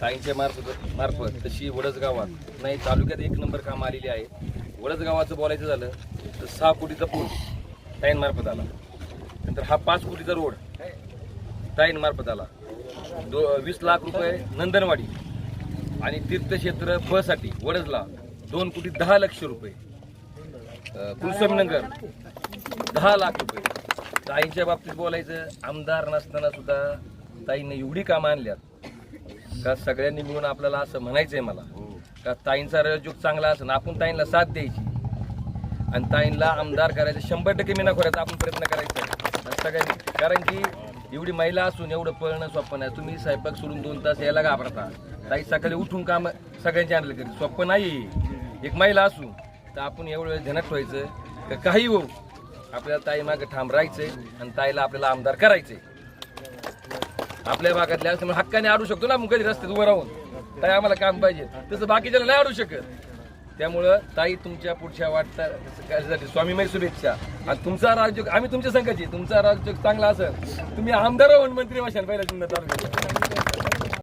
ताईंच्या मार्फत मार्फत तशी वडसगावात नाही तालुक्यात एक नंबर काम आलेली आहे. वडसगावाचं बोलायचं झालं तर सहा कोटीचा पूल ताईंमार्फत आला. नंतर हा पाच कोटीचा रोड ताईंमार्फत आला. दो वीस लाख रुपये नंदनवाडी आणि तीर्थक्षेत्र बसाठी वडजला दोन कोटी दहा लक्ष रुपये. अं, कुलस्वामीनगर दहा लाख रुपये. ताईंच्या बाबतीत बोलायचं आमदार नसताना सुद्धा ताईंनी एवढी कामं आणल्यात. का सगळ्यांनी मिळून आपल्याला असं म्हणायचं आहे मला. का ताईंचा रजूक चांगला असं आपण ताईंना साथ द्यायची. आणि ताईंला आमदार करायचं शंभर टक्के मिना खोऱ्याचा आपण प्रयत्न करायचा. सगळ्यांनी कारण की एवढी महिला असून एवढं पळणं स्वप्न नाही. तुम्ही स्वयंपाक सोडून दोन तास यायला घाबरता. ताई सकाळी उठून काम सगळ्यांची आणलं करी स्वप्न नाही एक महिला असून तर आपण एवढं वेळ ध्यानात ठेवायचं. काही हो आपल्याला ताई मागे ठाम राहायचंय आणि ताईला आपल्याला आमदार करायचंय. आपल्या भागातल्या असल्यामुळे हक्काने आडू शकतो ना मग कधी रस्त्यात उभं राहून. ताई आम्हाला काम पाहिजे. तसं बाकीच्याला नाही आडू शकत. त्यामुळं ताई तुमच्या पुढच्या वाटतात स्वामीमय शुभेच्छा. आणि तुमचा राजयोग आम्ही तुमच्या संघाची. तुमचा राजयोग चांगला असेल. तुम्ही आमदार होऊन मंत्री वाशाल पहिल्या तुमच्या तालुक्यात.